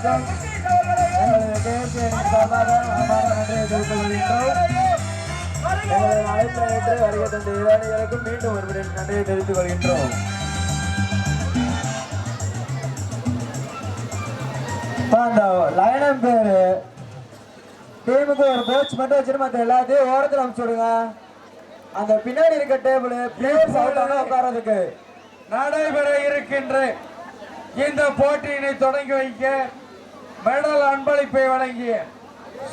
அனைவருக்கும் எங்களது கேஎஸ்சி அணியின் சார்பாக மனமார்ந்த நன்றியை தெரிவித்துக் கொள்கின்றோம் எங்களது அழைப்பை ஏற்று வருகை தந்த இராணிகளுக்கும் மீண்டும் ஒருமுறை நன்றியை தெரிவித்துக் கொள்கின்றோம் அந்த லைனம் பேரு டீமுக்கு ஒரு கோச் மட்டும் வச்சிருமா மற்ற எல்லாத்தையும் ஓரத்தில் அனுப்பிச்சிவிடுங்க அந்த பின்னாடி இருக்க டேபிள் பிளேயர்ஸ் அவுட் ஆனா உட்காரதுக்கு நடைபெற இருக்கின்ற இந்த போட்டியினை தொடங்கி வைக்க மெடல் அன்பளிப்பை வழங்கிய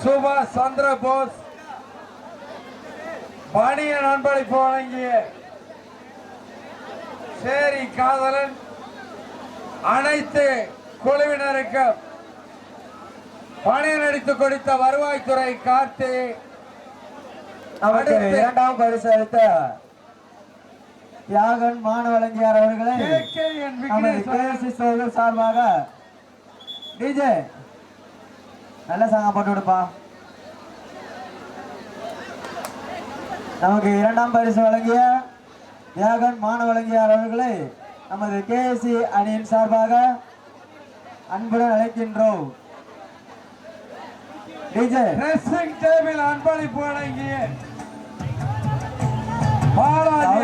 சுபாஷ் சந்திர போஸ் பணியன் அன்பளிப்பு வழங்கிய சேரி காதலன் அனைத்து குழுவினருக்கும் பணியன் அடித்து கொடுத்த வருவாய்த்துறை கார்த்தி நமக்கு. இரண்டாம் பரிசு அளித்த தியாகன் மாணவழங்கியார் அவர்களை சார்பாக டிஜே நல்ல சாங்க போட்டு விடுப்பா. நமக்கு இரண்டாம் பரிசு வழங்கிய தியாகன் மாணவழங்கியார் அவர்களை நமது கேஎஸ்சி அணியின் சார்பாக அன்புடன் அழைக்கின்றோம். டிஜே ட்ரெஸ்ஸிங் டேபிள் அன்பளிப்பு வழங்கிய பாலாஜி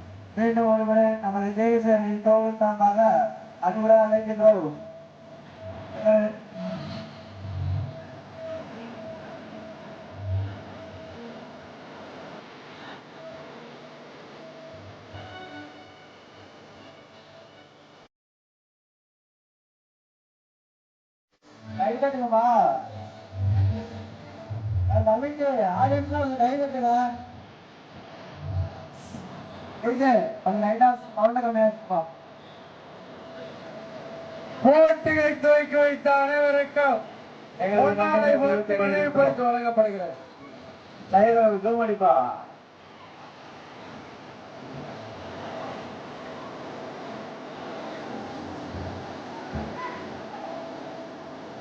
மீண்டும் ஒருமுறை நமது தேசிய தோல் சார்பாக அன்புடன் அழைக்கின்றோம். லைட்டா சவுண்ட கம்மியா இருக்குப்பா போட்டிகளை துவக்கி வைத்த அனைவருக்கும் எங்களது பொன்னாடை நன்றியை போர்த்தி தெரிவித்துக் நினைவுபடுத்தி வழங்கப்படுகிறது லைவ் ஜூம் அடிப்பா.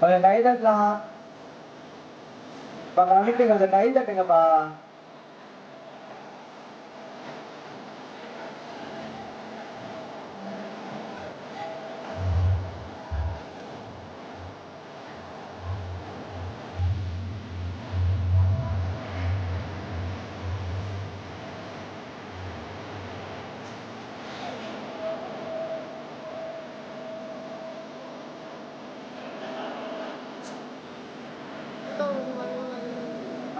கொஞ்சம் கை தட்டலாம் இப்போ கமிட்டி கொஞ்சம் கை தட்டுங்கப்பா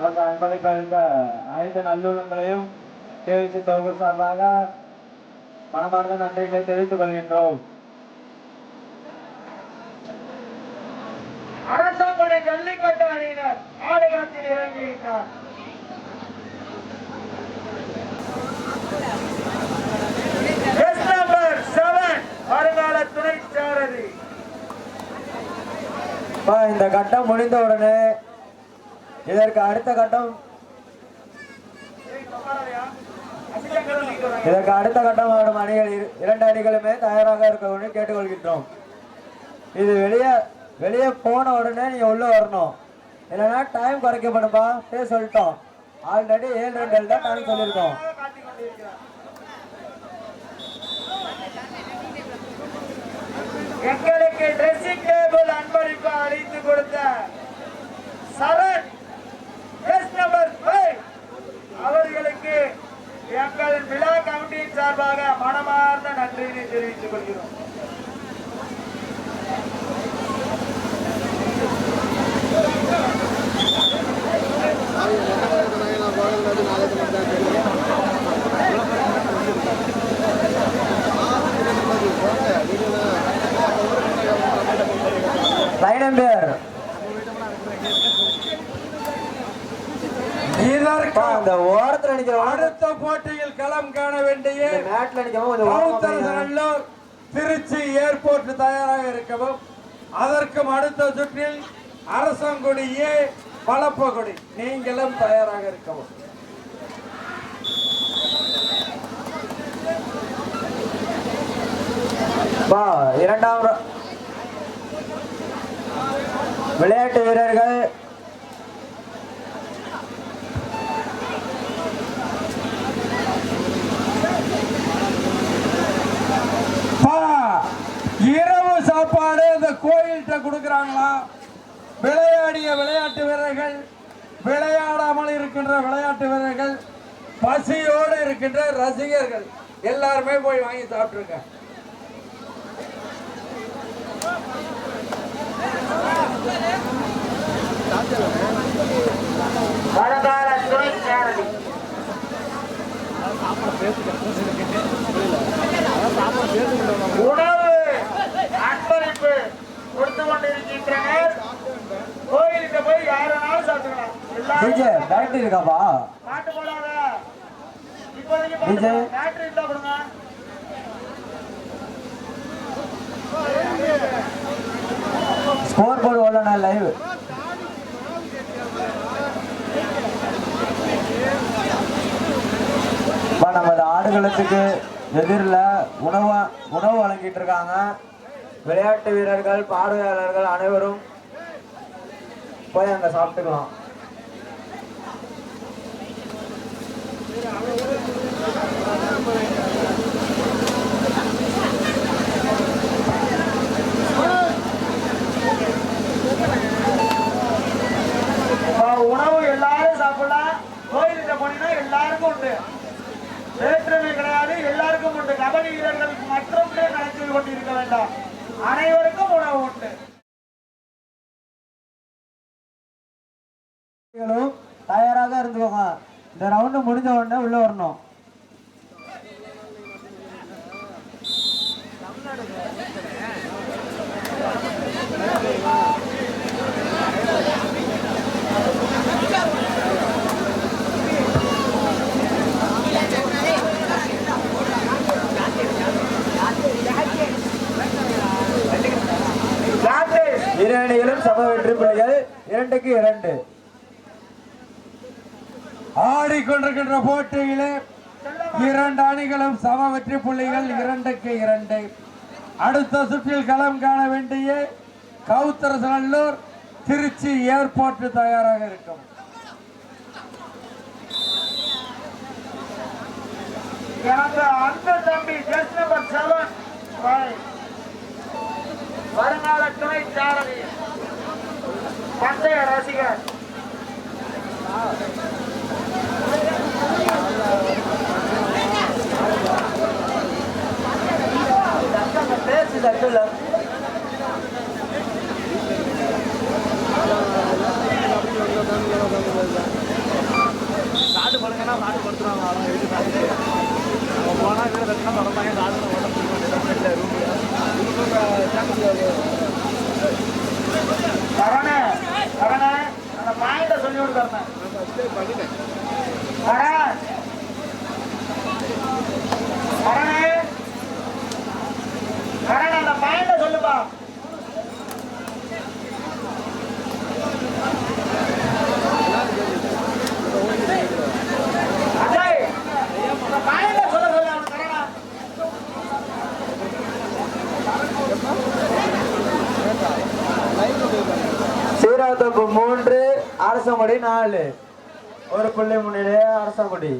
நமக்கு அன்பளை கலந்த அனைத்து நல்லுள்ளங்களையும் தெரிவித்து தொகுப்பு சார்பாக மனமார்ந்த நன்றிகளை தெரிவித்துக் கொள்கின்றோம். ஜல்லிக்கட்டு அணியினர் இந்த கட்டம் முடிந்த உடனே இதற்கு அடுத்த கட்டம். இதற்கு அடுத்த கட்டம் ஆடும் அணிகள் இரண்டு அணிகளுமே தயாராக இருக்கணும்னு கேட்டுக்கொள்கின்றோம். இது வெளியே வெளியே போன உடனே நீங்க உள்ள வரணும். இல்லைன்னா டைம் குறைக்கப்படும்பா பேர் சொல்லிட்டோம். ஆல்ரெடி ஏழு ரெண்டு தான் டைம் சொல்லியிருக்கோம். எங்களுக்கு ட்ரெஸ்ஸிங் டேபிள் அன்பளிப்பு அளித்து கொடுத்த சரண் கிறிஸ்தவர் அவர்களுக்கு எங்கள் விழா கமிட்டியின் சார்பாக மனமார்ந்த நன்றியினை தெரிவித்துக் கொள்கிறோம். பதினெண்டு அந்த ஓரத்துல நிக்கிறவங்க அடுத்த போட்டியில் களம் காண வேண்டிய மேட்ல. கவுத்தரசநல்லூர் திருச்சி ஏர்போர்ட் தயாராக இருக்கவும் அதற்கும் அடுத்த சுற்றில் அரசங்குடி ஏ பலப்பகுடி நீங்களும் தயாராக இருக்கவும். இரண்டாம் விளையாட்டு வீரர்கள் விளையாட்டு வீரர்கள் பசியோடு இருக்கின்ற ரசிகர்கள். எல்லாருமே போய் வாங்கி சாப்பிட்டுருங்க. உணவு அன்பளிப்பு கொடுத்து கொண்டிருக்கின்றன கோயிலுக்கு போய் யாருனாலும் சாப்பிட்டுக்கலாம் டிஜே பேட்டரி இருக்காப்பா? பாட்டு போடாத. பாட்டு பேட்டரி இருந்தா கொடுங்க. ஸ்கோர் போர்டு ஓடனா லைவ் பா நமது ஆடுகளத்துக்கு எதிரில் உணவு உணவு வழங்கிட்டு இருக்காங்க. விளையாட்டு வீரர்கள் பார்வையாளர்கள் அனைவரும் போய் அங்க சாப்பிட்டுக்கலாம். உணவு எல்லாரும் சாப்பிடலாம். கோயிலுக்கு போனீங்கன்னா எல்லாருக்கும் உண்டு. வேற்றுமை கிடையாது எல்லாருக்கும் உண்டு. கபடி வீரர்களுக்கு மட்டும் நினைத்து கொண்டிருக்க வேண்டாம். அனைவரும் உணவு உண்டு நீங்களும் தயாராக இருந்துக்கோங்க இந்த ரவுண்டு முடிஞ்ச உடனே உள்ள வரணும் ராஜேஷ் இரு சம வெற்றி புள்ளிகள் இரண்டுக்கு இரண்டு. ஆடிக்கொண்டிருக்கின்ற போட்டியிலே இரண்டு அணிகளும் சம வெற்றி புள்ளிகள் இரண்டுக்கு இரண்டு. அடுத்த சுற்றில் களம் காண வேண்டிய கவுத்தரசநல்லூர் திருச்சி ஏர்போர்ட் தயாராக இருக்கும். எனக்கு அன்பு தம்பி ஜஸ்ட் நம்பர் செவன் வருங்கால துணை சாரதி. பந்தய ரசிகர் பேசு தட்டுல சரண சரண அந்த பாயிண்ட சொல்லி கொடுத்தேன் சரண் சரண சரண அந்த பாயிண்ட சொல்லுப்பா அஜய் அந்த பாயிண்ட சொல்ல சொல்லு அவன் சரணா சீராத்தொப்பு மூன்று அரசங்குடி நாலு. ஒரு பிள்ளை முன்னிலே அரசங்குடி.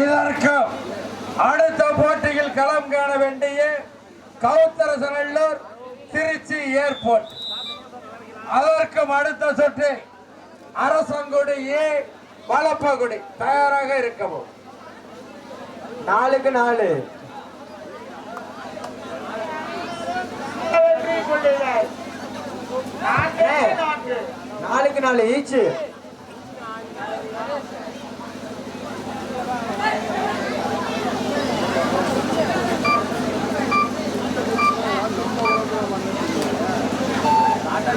இதற்கு அடுத்த போட்டியில் களம் காண வேண்டிய கவுத்தரசநல்லூர் திருச்சி ஏர்போர்ட். அதற்கும் அடுத்த சுற்று அரசங்குடி ஏ வளப்பகுடி தயாராக இருக்கவும். நாலுக்கு நாலு நாளுக்கு நாலு ஈச்சு. போ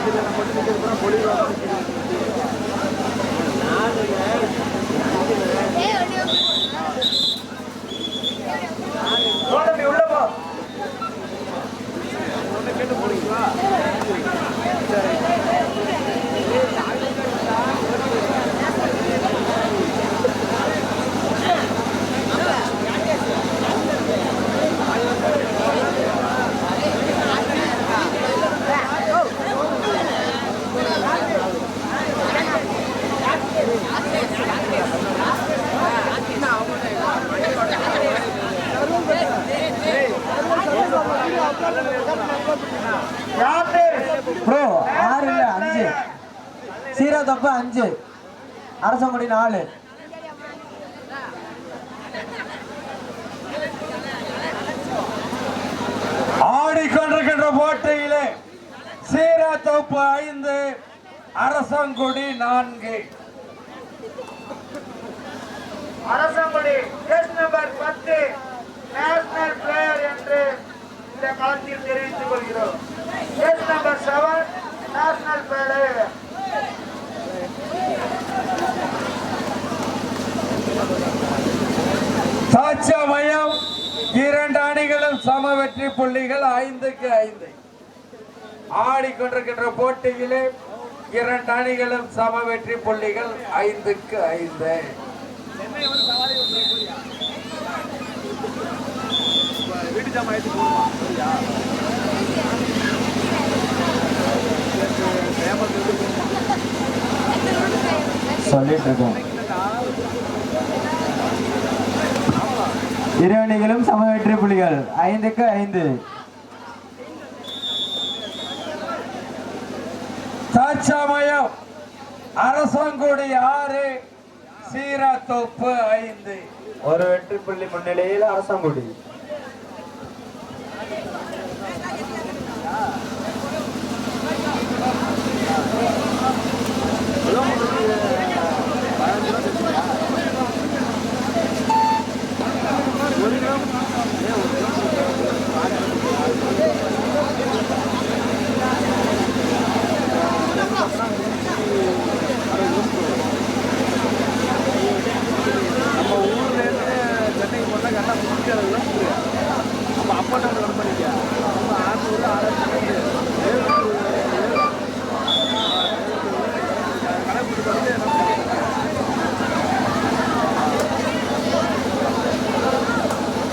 கோடி நாலு. ஆடிக்கொண்டிருக்கின்ற போட்டியிலே சீராத்தோப்பு ஐந்து அரசங்குடி நான்கு. அரசங்குடி நம்பர் பத்து நேஷனல் பிளேயர் என்று இந்த களத்தில் தெரிவித்துக் கொள்கிறோம். Case number seven national player சாட்சியமயம் இரண்டு அணிகளும் சம வெற்றி புள்ளிகள் ஐந்துக்கு ஐந்து. ஆடிக்கொண்டிருக்கின்ற போட்டியிலே இரண்டு அணிகளும் சம வெற்றி புள்ளிகள் ஐந்துக்கு ஐந்து. சொல்லிட்டு இருக்கோம். இரு அணிகளும் சம வெற்றி புலிகள். ஐந்துக்கு ஐந்து. தற்சமயம் அரசங்குடி ஆறு சீராத்தோப்பு ஐந்து. ஒரு வெற்றி புள்ளி முன்னிலையில் அரசங்குடி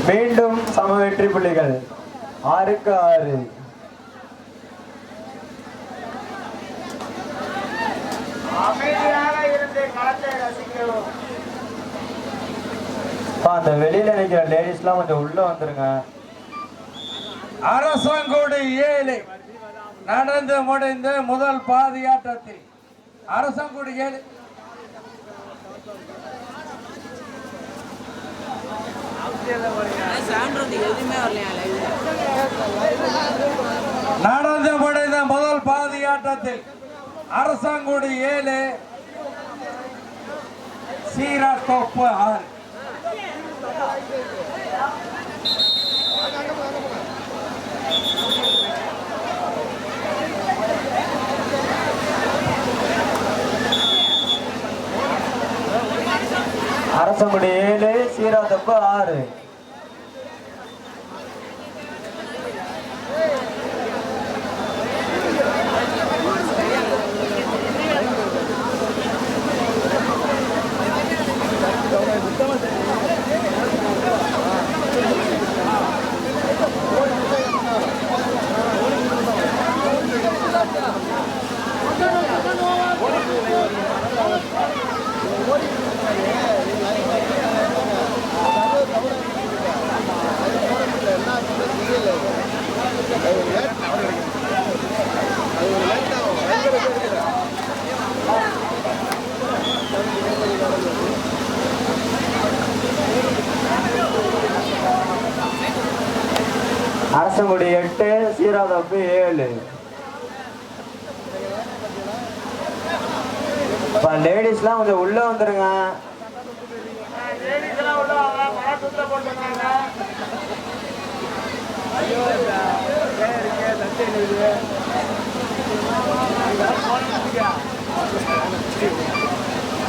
மீண்டும் சம வெற்றி புள்ளிகள் ஆறுக்கு ஆறு அமைதியாக இருந்து களத்தை ரசிக்கவும் அப்பா, அந்த வெளியில நிக்கிற லேடிஸ்லாம் கொஞ்சம் உள்ள வந்துருங்க. அரசங்கோடு ஏழு நடந்து முடிந்த முதல் பாதியாட்டத்தில் அரசங்கோடு ஏழு. நடந்து முடிந்த முதல் பாதியாட்டத்தில் அரசாங்கோடு ஏழு சீராத்தோப்பு ஆறு அரசங்குடி ஏழு சீராதப்பு ஆறு அரசங்குடி எட்டு ஏழு. இப்போ லேடிஸ்லாம் கொஞ்சம் உள்ள வந்துருங்க.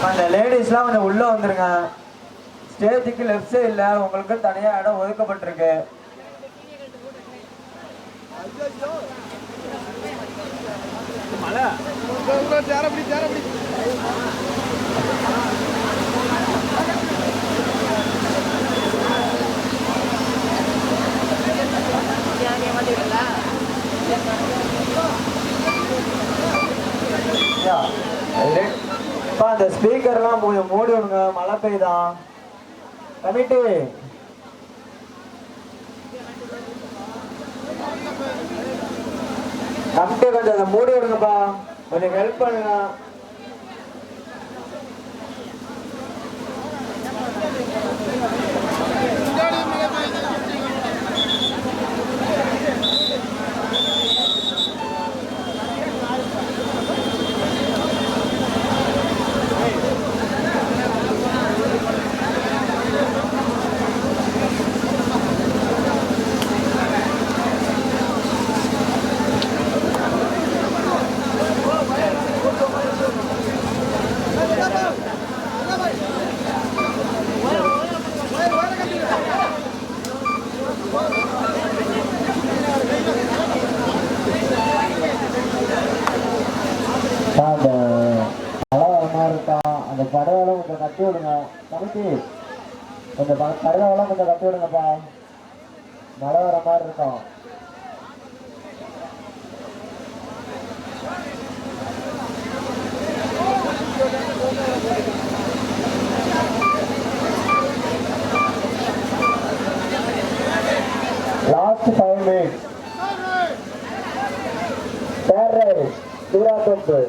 அந்த லேடிஸ்லாம் கொஞ்சம் உள்ள வந்துடுங்க ஸ்டேஜுக்கு லெஃப்ட் சைடில் உங்களுக்கு தனியாக இடம் ஒதுக்கப்பட்டிருக்கு. மழை ஏமாத்திட்டீங்களா இப்போ அந்த ஸ்பீக்கர்லாம் கொஞ்சம் மூடி விடுங்க மழை பெய்யுதான் கமிட்டி கமிட்டி கொஞ்சம் அதை மூடி விடுங்கப்பா. கொஞ்சம் ஹெல்ப் பண்ணுங்க. இருக்கான் அந்த படவெல்லாம் கொஞ்சம் கட்டி விடுங்க. கமிட்டி கொஞ்சம் படவெல்லாம் கொஞ்சம் கட்டி விடுங்கப்பா. மழை வர மாதிரி இருக்கும். லாஸ்ட் ஃபைவ் மினிட்ஸ் தேர்ரை சூறாத்தொப்பு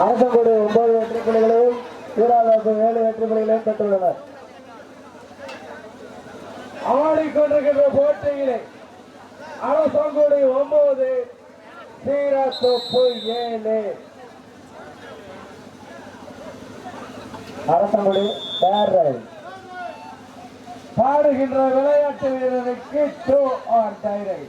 அரசங்குடி ஒன்பது வெற்றி புள்ளிகளையும் சூறாதோப்பு ஏழு வெற்றி புள்ளிகளையும் பெற்றுள்ளனர் ஆடிக்கொண்டிருக்கின்ற போட்டியிலே அரசங்குடி ஒன்பது சீரத்தொப்பு ஏழு. அரசமொழி தேர்ரை பாடுகின்ற விளையாட்டு வீரருக்கு டூ ஆர் டைரை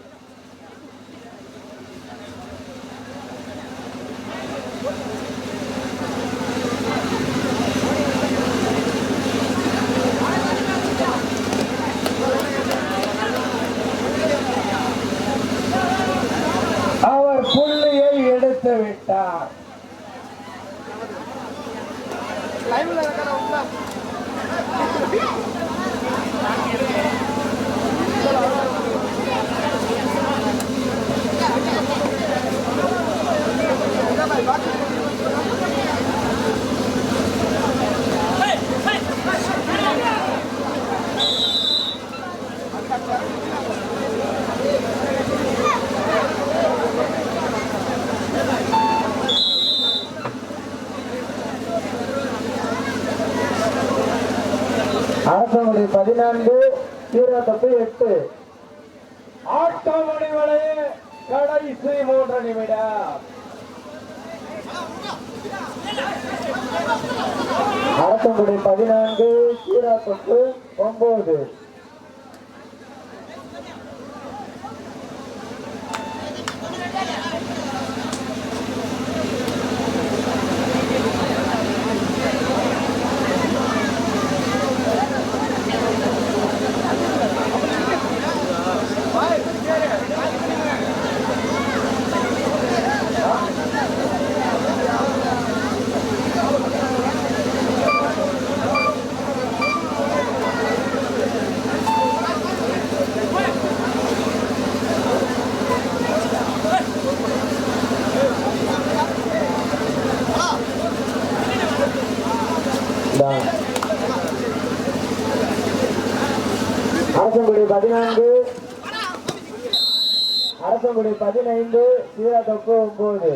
பதினான்கு சூறாத்தொப்பு எட்டு. ஆட்டம் முடிவடைய கடைசி மூன்று நிமிடம். அரசங்குடி பதினான்கு சூறாத்தொப்பு ஒன்பது அரசங்குடி அரசங்குடி பதினான்கு அரசங்குடி பதினைந்து சீரா தொப்பு ஒன்பது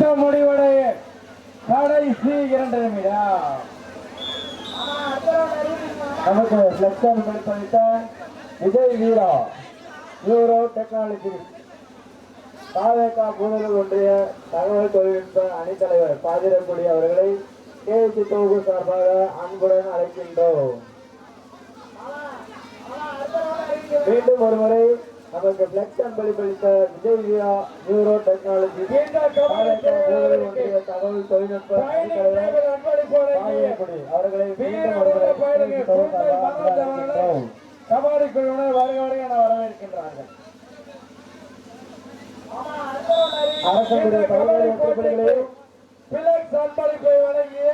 ஆட்ட முடிவடைய கடைசி இரண்டு நிமிடம். நமக்கு பிளக்ஸன் படித்த விஜய் வீரா யூரோ டெக்னாலஜி தாவேகா கூடுதல் ஒன்றிய தகவல் தொழில்நுட்ப அணித்தலைவர் பாதிரக்குடி அவர்களை கேசி தொகுப்பு சார்பாக அன்புடன் அழைக்கின்றோம். மீண்டும் ஒருமுறை நமக்கு பிளக்ஸ் அன்பளிப்பளித்த விஜய் வீரா நியூரோ டெக்னாலஜி தகவல் தொழில்நுட்ப அவர்களை மீண்டும் ஒருமுறை கேசி தொகுப்பு சார்பாக அன்புடன் அழைக்கின்றோம் கபாடி குழுவினர் வருக வருக என வரவேற்கின்றார்கள். அரசனுடைய பல்வேறு உறுப்பினர்களையும் பிளக்ஸ் அன்பளிப்பை வழங்கிய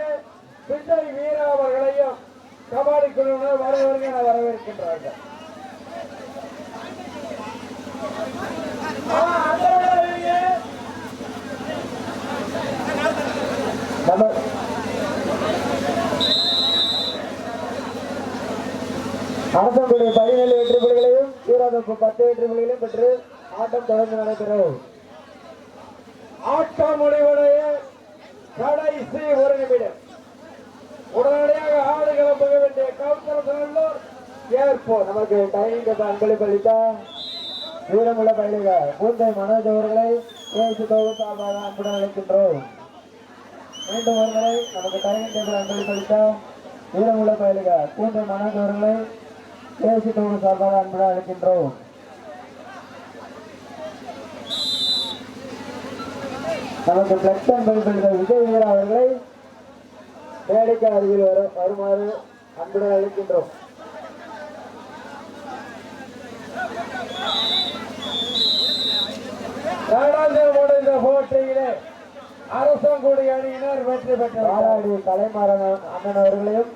விஜய் வீரா அவர்களையும் கபாடி குழுவினர் வருக வருக என வரவேற்கின்றார்கள். நம்ம பதினேழு வெற்றி புள்ளிகளையும் ஈரோடு பத்து வெற்றி புள்ளிகளையும் பெற்று ஆட்டம் தொடர்ந்து நடைபெறும். ஆட்டம் முடிவடைய கடைசி ஒரு நிமிடம். உடனடியாக ஆடுகளை போக வேண்டிய கவுன்சிலர் ஏற்போம் நமக்கு டைனிங் டேபிள் அன்பளிப்பு அளித்த வீரமுள்ள பயிலுக பூந்தை மனோஜ் அவர்களை கேசி சார்பாக அன்புடன் அழைக்கின்றோம். மீண்டும் ஒருமுறை நமக்கு டைனிங் டேபிள் அன்பு அளித்த வீரமுள்ள பயிலுக பூந்தை மனோஜ் அவர்களை கேசி தொகுப்பு சார்பாக அன்புடன் அழைக்கின்றோம். நமக்கு பிளக்ஸ் அன்பளிப்பு விஜய் வீரா அவர்களை வேடிக்கை அருகில் வருமாறு அன்புடன் அழைக்கின்றோம். நாடாளுமன்ற இந்த போட்டியிலே அரசங்குடி அணியினர் வெற்றி பெற்றார் பாலாடி கலைமாறன் அண்ணன் அவர்களையும்